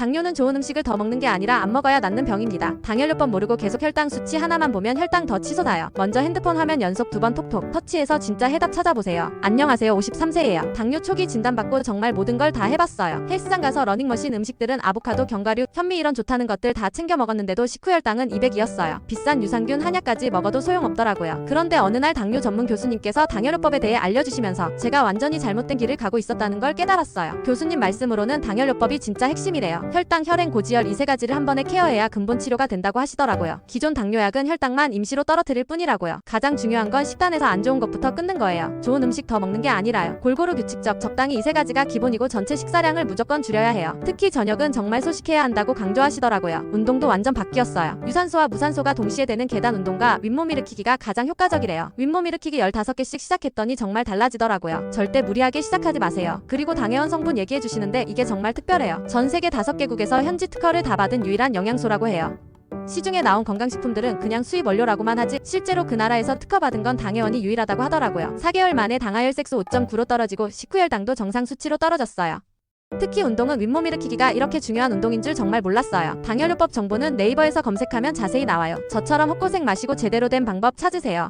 당뇨는 좋은 음식을 더 먹는 게 아니라 안 먹어야 낫는 병입니다. 당연료법 모르고 계속 혈당 수치 하나만 보면 혈당 더 치솟아요. 먼저 핸드폰 화면 연속 두 번 톡톡 터치해서 진짜 해답 찾아보세요. 안녕하세요. 53세예요. 당뇨 초기 진단받고 정말 모든 걸 다 해봤어요. 헬스장 가서 러닝머신 음식들은 아보카도, 견과류, 현미 이런 좋다는 것들 다 챙겨 먹었는데도 식후 혈당은 200이었어요. 비싼 유산균 한약까지 먹어도 소용없더라고요. 그런데 어느 날 당뇨 전문 교수님께서 당연료법에 대해 알려주시면서 제가 완전히 잘못된 길을 가고 있었다는 걸 깨달았어요. 교수님 말씀으로는 당연료법이 진짜 핵심이래요. 혈당, 혈행, 고지혈 이 세 가지를 한 번에 케어해야 근본 치료가 된다고 하시더라고요. 기존 당뇨약은 혈당만 임시로 떨어뜨릴 뿐이라고요. 가장 중요한 건 식단에서 안 좋은 것부터 끊는 거예요. 좋은 음식 더 먹는 게 아니라요. 골고루 규칙적, 적당히 이 세 가지가 기본이고 전체 식사량을 무조건 줄여야 해요. 특히 저녁은 정말 소식해야 한다고 강조하시더라고요. 운동도 완전 바뀌었어요. 유산소와 무산소가 동시에 되는 계단 운동과 윗몸 일으키기가 가장 효과적이래요. 윗몸 일으키기 15개씩 시작했더니 정말 달라지더라고요. 절대 무리하게 시작하지 마세요. 그리고 당해원 성분 얘기해 주시는데 이게 정말 특별해요. 전 세계 5개 국에서 현지 특허를 다 받은 유일한 영양소라고 해요. 시중에 나온 건강식품들은 그냥 수입 원료라고만 하지 실제로 그 나라에서 특허받은 건 당해원이 유일하다고 하더라고요. 4개월 만에 당하혈 색소 5.9로 떨어지고 식후혈당도 정상 수치로 떨어졌어요. 특히 운동은 윗몸 일으키기가 이렇게 중요한 운동인 줄 정말 몰랐어요. 당연료법 정보는 네이버에서 검색하면 자세히 나와요. 저처럼 헛고생 마시고 제대로 된 방법 찾으세요.